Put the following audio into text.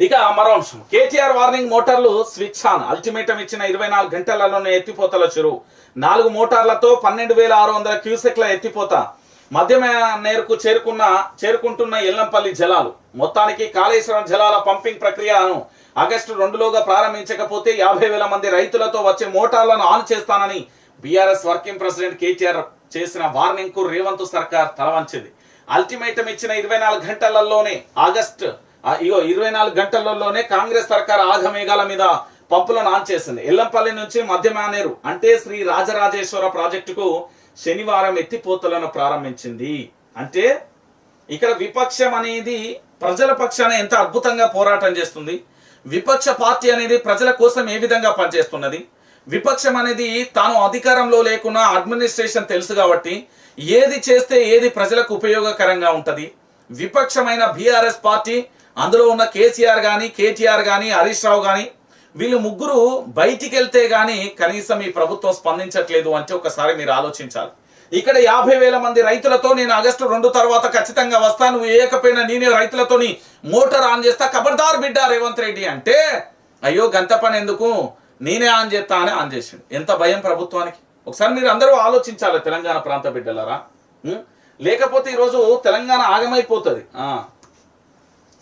ఇక మరో అంశం. కేటీఆర్ వార్నింగ్ మోటార్లు స్విచ్ ఆన్. అల్టిమేటం ఇచ్చిన ఇరవై నాలుగు గంటలలోనే ఎత్తిపోతల చెరువు నాలుగు మోటార్లతో పన్నెండు వేల ఆరు వందల క్యూసెక్ల ఎత్తిపోత. మధ్యమ నేరుకు చేరుకున్న చేరుకుంటున్న ఎల్లంపల్లి జలాలు. మొత్తానికి కాళేశ్వరం జలాల పంపింగ్ ప్రక్రియను ఆగస్టు రెండులోగా ప్రారంభించకపోతే యాభై వేల మంది రైతులతో వచ్చే మోటార్లను ఆన్ చేస్తానని బీఆర్ఎస్ వర్కింగ్ ప్రెసిడెంట్ కేటీఆర్ చేసిన వార్నింగ్కు రేవంత్ సర్కార్ తలవంచింది. అల్టిమేటం ఇచ్చిన ఇరవై నాలుగు గంటలలోనే ఆగస్ట్ ఇగో ఇరవై నాలుగు గంటలలోనే కాంగ్రెస్ సర్కార్ ఆగమేఘాల మీద పంపులను ఆన్ చేసింది. ఎల్లంపల్లి నుంచి మధ్యమానేరు అంటే శ్రీ రాజరాజేశ్వర ప్రాజెక్టుకు శనివారం ఎత్తిపోతలను ప్రారంభించింది. అంటే ఇక్కడ విపక్షం అనేది ప్రజల పక్షాన ఎంత అద్భుతంగా పోరాటం చేస్తుంది. విపక్ష పార్టీ అనేది ప్రజల కోసం ఏ విధంగా పనిచేస్తున్నది? విపక్షం అనేది తాను అధికారంలో లేకున్నా అడ్మినిస్ట్రేషన్ తెలుసు కాబట్టి ఏది చేస్తే ఏది ప్రజలకు ఉపయోగకరంగా ఉంటుంది? విపక్షమైన బీఆర్ఎస్ పార్టీ అందులో ఉన్న కేసీఆర్ గాని కేటీఆర్ గాని హరీష్ రావు కానీ వీళ్ళు ముగ్గురు బయటికి వెళ్తే కానీ కనీసం ఈ ప్రభుత్వం స్పందించట్లేదు అంటే ఒకసారి మీరు ఆలోచించాలి. ఇక్కడ యాభై వేల మంది రైతులతో నేను ఆగస్టు రెండు తర్వాత ఖచ్చితంగా వస్తాను నువ్వు ఏకపోయినా నేనే రైతులతోని మోటార్ ఆన్ చేస్తా ఖబర్దార్ బిడ్డ రేవంత్ రెడ్డి అంటే అయ్యో గంత పని ఎందుకు? నేనే ఆన్ చేస్తా అని ఆన్ చేసిండు. ఎంత భయం ప్రభుత్వానికి? ఒకసారి మీరు అందరూ ఆలోచించాలి తెలంగాణ ప్రాంత బిడ్డలరా? లేకపోతే ఈరోజు తెలంగాణ ఆగమైపోతుంది. ఆ.